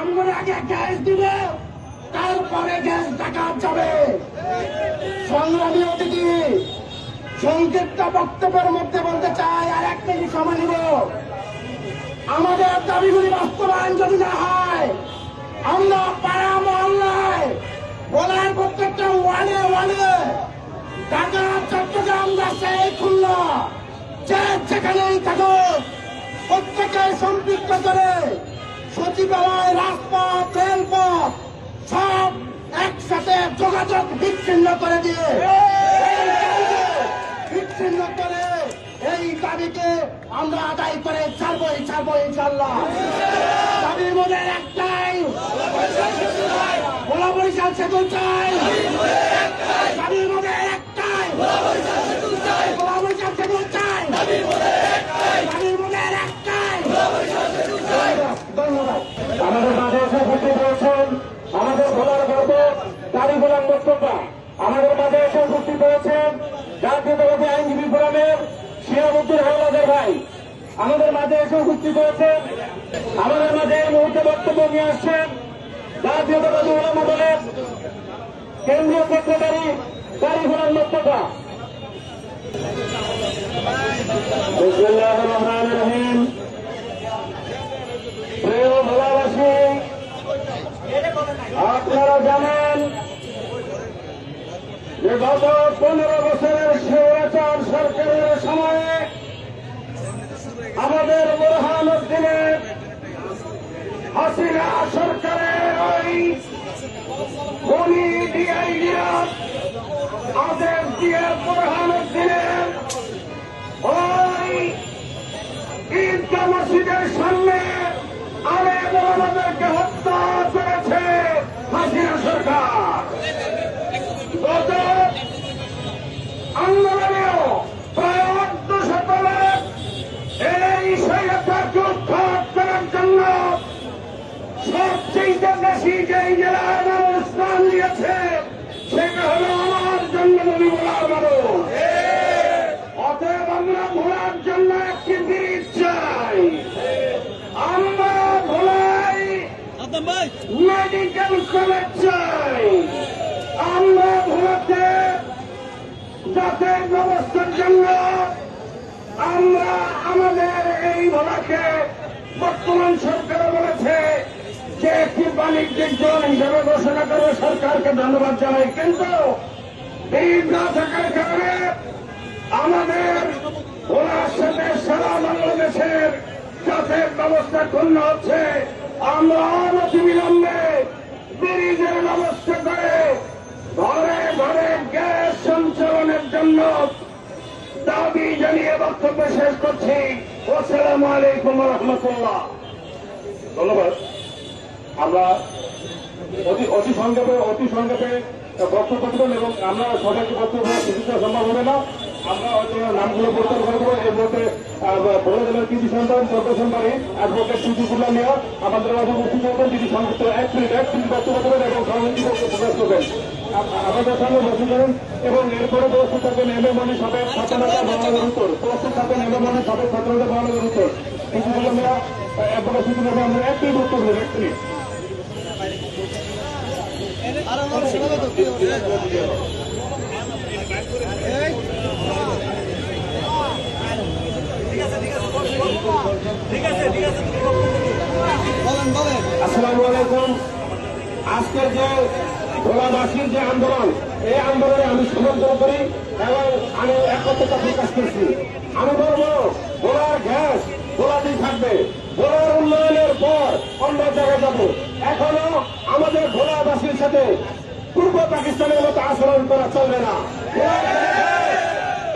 আমরা আগে গ্যাস দিব তারপরে গ্যাস টাকা যাবে সংগ্রামী অতিথি সংক্ষিপ্ত বক্তব্যের মধ্যে বলতে চাই আর এক মিনিট সময় নিব আমাদের দাবিগুলি বাস্তবায়ন যদি না হয় আমরা পাড়া মহল্লায় বলার প্রত্যেকটা ওয়ার্ডে ওয়ার্ডে ঢাকা চট্টগ্রাম রাজশাহী খুলনা যে যেখানেই থাকুক প্রত্যেকে সম্পৃক্ত করে সচিবালয়, রাজপথ, রেলপথ সব একসাথে যোগাযোগ বিচ্ছিন্ন করে দিয়ে বিচ্ছিন্ন করে এই দাবিকে আমরা আদায় করে ছাড়বই ছাড়বো ইনশাল্লাহ দাবির মধ্যে একটাই গোলা বরিশাল সেতু চাই দাবির মধ্যে একটাই গোলা বরিশাল সেতু চাই দাবির মধ্যে একটাই ধন্যবাদ আমাদের মাঝে এসে উপস্থিত হয়েছেন আমাদের ভোলার গর্ব দাড়ি গোলাম মোস্তফা আমাদের মাঝে এসে উপস্থিত হয়েছেন জাতীয়তাবাদী আইনজীবী ফোরামের শিয়ামুদ্দিন হাওলাদার ভাই। আমাদের মাঝে এসে উপস্থিত হয়েছেন, আমাদের মাঝে এই মুহূর্তে বক্তব্য নিয়ে আসছেন জাতীয়তাবাদী ওলামা দলের কেন্দ্রীয় সেক্রেটারি দাড়ি গোলাম মোস্তফা আপনারা জানেন, যে গত পনেরো বছরের শিবরাচার সরকারের সময়ে আমাদের বোরহান উদ্দিনের হাসিনা সরকারের ওই খনি আদেশ আমরা ভোলার জন্য একটি ব্রিজ চাই আমরা মেডিকেল কলেজ চাই আমরা ভোলাতে যাতায়াত ব্যবস্থার জন্য আমরা আমাদের এই ভোলাকে বর্তমান সরকার বলেছে যে একটি বাণিজ্যিক জোন হিসেবে ঘোষণা করে সরকারকে ধন্যবাদ জানাই। কিন্তু ব্রিজ না থাকার কারণে আমাদের ওনার সাথে সারা বাংলাদেশের যাতায়াত ব্যবস্থা ক্ষুণ্ণ হচ্ছে আমরা অনতি বিলম্বে ব্রিজের ব্যবস্থা করে ঘরে ঘরে গ্যাস সঞ্চালনের জন্য দাবি জানিয়ে বক্তব্য শেষ করছি। আসসালামু আলাইকুম রহমতুল্লাহ ধন্যবাদ। আমরা অতি অতি সংক্ষেপে অতি সংক্ষেপে বক্তব্য দেবেন এবং আমরা সবাইকে বক্তব্য কিছুটা সম্ভব হবে না। আমরা হয়তো নামগুলো প্রস্তাব করব এর মধ্যে বড় জেলার কৃষি সন্তান প্রদর্শন বাড়ি অ্যাডভোকেট সিদ্দিকুল্লাহ মিয়া, আমাদের মাঝে উপস্থিত হবেন তিনি সংযুক্ত এক মিনিট এক মিনিট বক্তব্য দেবেন এবং সর্বত্র প্রকাশ করবেন। আমাদের সঙ্গে বসে করেন এবং এরপরে প্রস্তুত থাকবেন এম এ মনি সাবেক ছাত্রনেতা মহানগর উত্তর। প্রস্তুত থাকবেন এম এ মনি সাবেক ছাত্রনেতা মহানগর উত্তর। সিদ্দিকুল্লাহ মিয়া অ্যাডভোকেট সিদ্দিকুল্লাহ মিয়া আমরা এক মিনিট বক্তব্য এক মিনিট। আলাইকুম। আজকের যে ভোলাবাসীর যে আন্দোলন, এই আন্দোলনে আমি সমর্থন করি এবং আমি একত্রতা প্রকাশ করছি। আমি বলব ভোলার গ্যাস ভোলাতেই থাকবে। ভোলার উন্নয়নের পর অন্য জায়গায় যাব। এখনও আমাদের ভোলাবাসীর সাথে পূর্ব পাকিস্তানের মতো আচরণ করা চলবে না।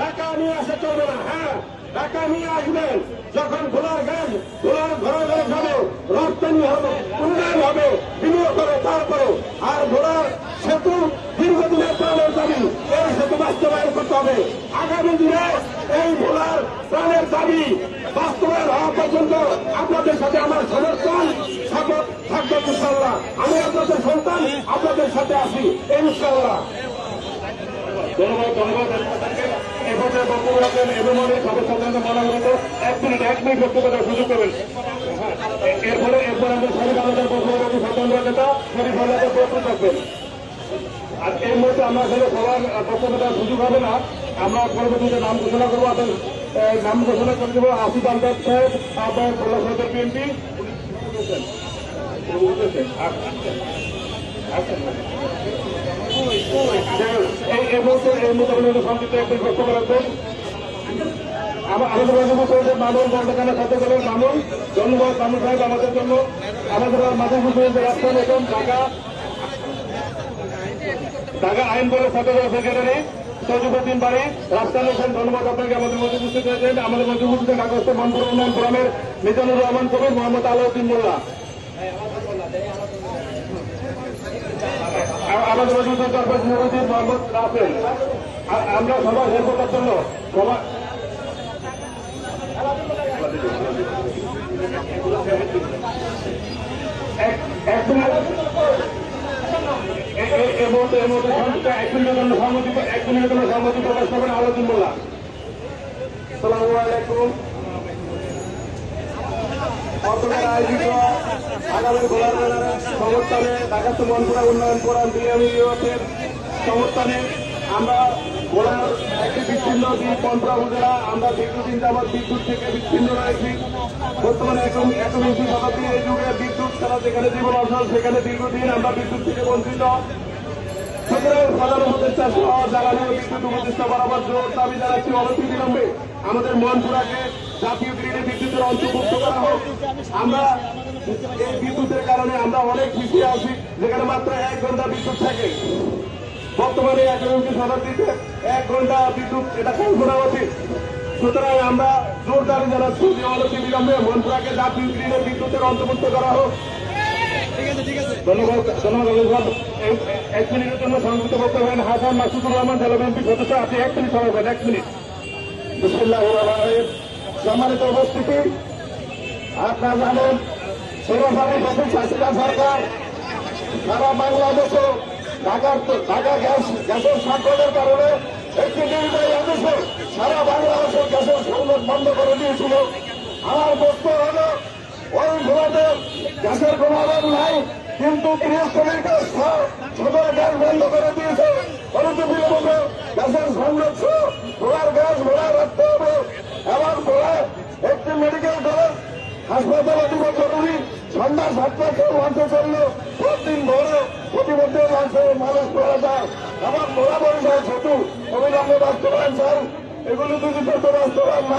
টাকা নিয়ে আসা চলবে না হ্যাঁ। টাকা নিয়ে আসবেন, যখন ভোলার গাছ ভোলার ঘরে ঘরে যাবে, রপ্তানি হবে উন্নয়ন হবে, বিনিয়োগ করে তারপরে আর ভোলার সেতু দীর্ঘদিনের প্রাণের দাবি, এই সেতু বাস্তবায়ন করতে হবে। আগামী দিনে এই ভোলার প্রাণের দাবি বাস্তবায়ন হওয়া পর্যন্ত আপনাদের সাথে আমার সমর্থন ইনশাল্লাহ আমি আপনাদের সন্তান, আপনাদের সাথে আছি ইনশাল্লাহ ধন্যবাদ ধন্যবাদ। এ পর্যায়ে বক্তব্য রাখবেন সুযোগ করবেন এরপরে, এরপর আমাদের শরীফ আলাদা বক্তব্য আর এর মধ্যে আমরা আসলে সবার বক্তব্য সুযোগ হবে না। আমরা পরবর্তীতে নাম ঘোষণা করব, আপনার নাম ঘোষণা করে দেবো, আসিফ আলতাফ সাহেব আপনার বিএনপি। আপনাদের বক্তব্য আমাদের মামুন সাহেব আমাদের জন্য আমাদের মুসলিমদের রাখছেন এবং ঢাকা ঢাকা আইন বলের সাথে সেক্রেটারি সজিবুদ্দিন বাড়ি রাস্তান হোসেন ধন্যবাদ আমাদের মধ্যে উপস্থিত হয়েছেন আমাদের মধ্যে উপস্থিত মনপুর উন্নয়ন ফোরামের মিজানুর রহমান কবির মোহাম্মদ আলাউদ্দিন মোল্লা। আমাদের মধ্যে উপস্থিত সরপঞ্চ মোহাম্মদ রাফেল আমরা সবাই হেল্প করার জন্য এক- মিনিটের জন্য সম্মতি প্রকাশ করবেন আলোচন মোল্লা সালামু বর্তমানে আয়োজিত আগামী গোলার সমর্থনে ঢাকা মনপুরা উন্নয়ন ফোরাম বিএম সমর্থনে আমরা গোলার একটি বিচ্ছিন্ন দ্বীপ, মনপুরা উপজেলা। আমরা দীর্ঘদিন যাবৎ বিদ্যুৎ থেকে বিচ্ছিন্ন রয়েছি। বর্তমানে এখন একবিংশ শতাব্দী বিদ্যুৎ ছাড়া যেখানে জীবন অসল সেখানে দীর্ঘদিন আমরা বিদ্যুৎ থেকে বঞ্চিত। সুতরাং প্রধান উপদেষ্টা জোর দাবি জানাচ্ছি বিলম্বে আমাদের মনপুরাকে জাতীয় গ্রিডে বিদ্যুতের অন্তর্ভুক্ত করা হোক। আমরা এই বিদ্যুতের কারণে আমরা অনেক পিছিয়ে যেখানে মাত্র এক ঘণ্টা বিদ্যুৎ থাকে। বর্তমানে এক ঘণ্টা বিদ্যুৎ এটা কল্পনা সুতরাং আমরা জোর দাবি জানাচ্ছি যে অনতি বিলম্বে মনপুরাকে জাতীয় গ্রিডে বিদ্যুতের অন্তর্ভুক্ত করা হোক। ধন্যবাদ এক মিনিটের জন্য সংযুক্ত করতে হবেন হাসান মাসুদুর রহমান এক মিনিট সম্মানিত উপস্থিতি, আপনারা জানেন প্রথম শাসিকা সরকার সারা বাংলাদেশে ঢাকার ঢাকা গ্যাস, গ্যাসের সংকটের কারণে একটি নির্বাহী আদেশে সারা বাংলাদেশের গ্যাসের সংযোগ বন্ধ করে দিয়েছিল। আমার বক্তব্য হলো ওই ঘোরাতে গ্যাসের কোনো অভাব নাই, কিন্তু গৃহস্থলীর কাজ সদর গ্যাস বন্ধ করে দিয়েছে। অনেকে বিলম্বে গ্যাসের সংযোগ ঘোড়ার গ্যাস ঘোড়া রাখতে হবে। এবং ঘোড়া একটি মেডিকেল কলেজ হাসপাতালে দিব জরুরি। সন্ধ্যা সাতটাকে লঞ্চে চলল প্রতিদিন ভোরে প্রতিমধ্যে লঞ্চে মানুষ করা যায়। আমার বরাবরই যায় সেতু, অবিলম্বে বাস্তবায়ন চাই। এগুলো যদি বাস্তবায়ন না